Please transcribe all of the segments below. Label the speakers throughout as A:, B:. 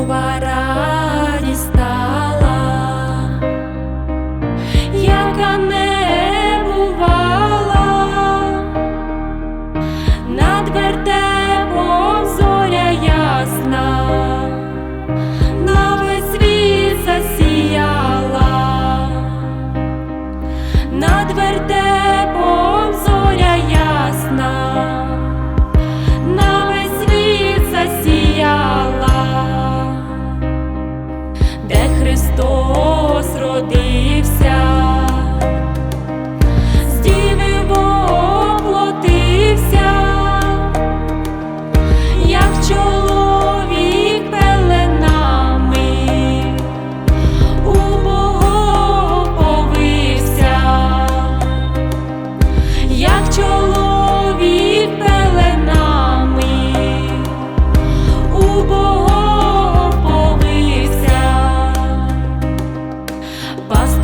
A: нова радість стала, яка не бувала, над вертепом зоря ясна, на світ засіяла, над вертепом Христос родив.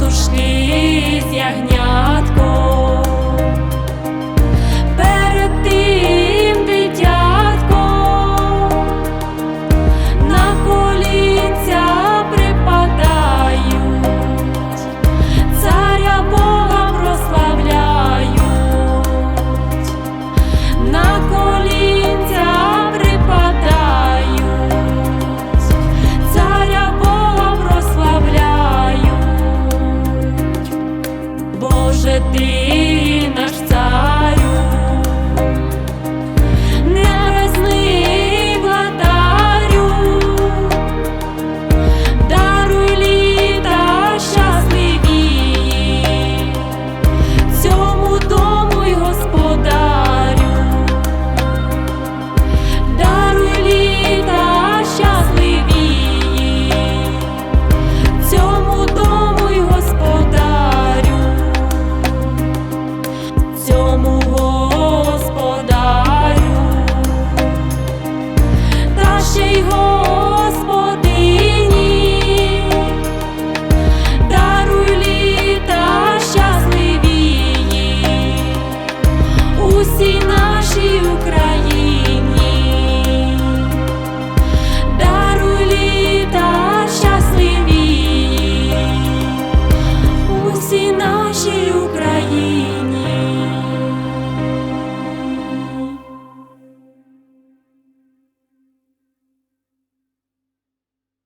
A: послушність ягня. ти наш цар.